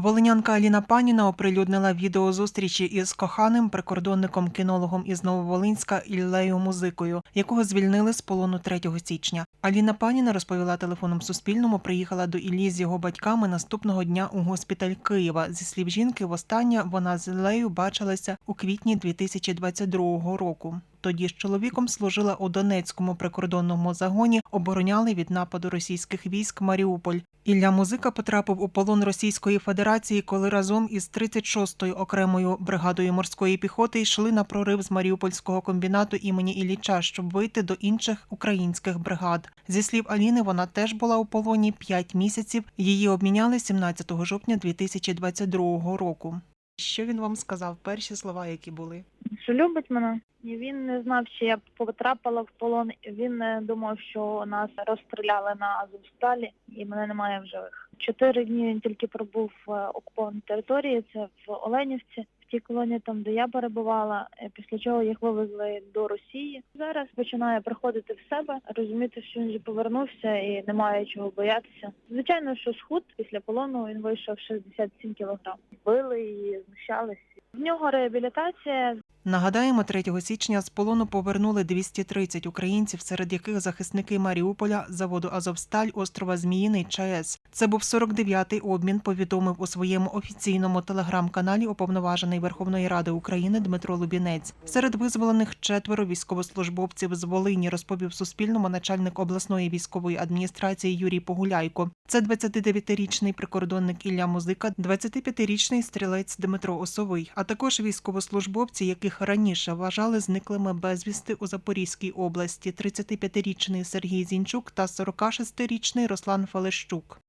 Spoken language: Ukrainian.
Волинянка Аліна Паніна оприлюднила відео зустрічі із коханим прикордонником кінологом із Нововолинська Іллею Музикою, якого звільнили з полону 3 січня. Аліна Паніна розповіла телефоном Суспільному, приїхала до Іллі з його батьками наступного дня у госпіталь Києва. Зі слів жінки, востаннє вона з Іллею бачилася у квітні 2022 року. Тоді з чоловіком служила у Донецькому прикордонному загоні, обороняли від нападу російських військ Маріуполь. Ілля Музика потрапив у полон Російської Федерації, коли разом із 36-ю окремою бригадою морської піхоти йшли на прорив з Маріупольського комбінату імені Ілліча, щоб вийти до інших українських бригад. Зі слів Аліни, вона теж була у полоні 5 місяців. Її обміняли 17 жовтня 2022 року. Що він вам сказав? Перші слова, які були? Що любить мене. І він не знав, чи я потрапила в полон. Він е, думав, що нас розстріляли на Азовсталі і мене немає в живих. Чотири дні він тільки пробув в окупованій території, це в Оленівці, в тій колонії, там де я перебувала. е, Після чого їх вивезли до Росії. Зараз починає приходити в себе, розуміти, що він вже повернувся і немає чого боятися. Звичайно, що схуд після полону він вийшов 67 кілограм. Били і знущались. В нього реабілітація, Нагадаємо, 3 січня з полону повернули 230 українців, серед яких захисники Маріуполя, заводу Азовсталь, острова Зміїний ЧАЕС. Це був 49-й обмін. Повідомив у своєму офіційному телеграм-каналі уповноважений Верховної Ради України Дмитро Лубінець. Серед визволених четверо військовослужбовців з Волині розповів Суспільному начальник обласної військової адміністрації Юрій Погуляйко. Це 29-річний прикордонник Ілля Музика, 25-річний стрілець Дмитро Осовий, а також військовослужбовці, яких раніше вважали зниклими безвісти у Запорізькій області, 35-річний Сергій Зінчук та 46-річний Руслан Фалещук.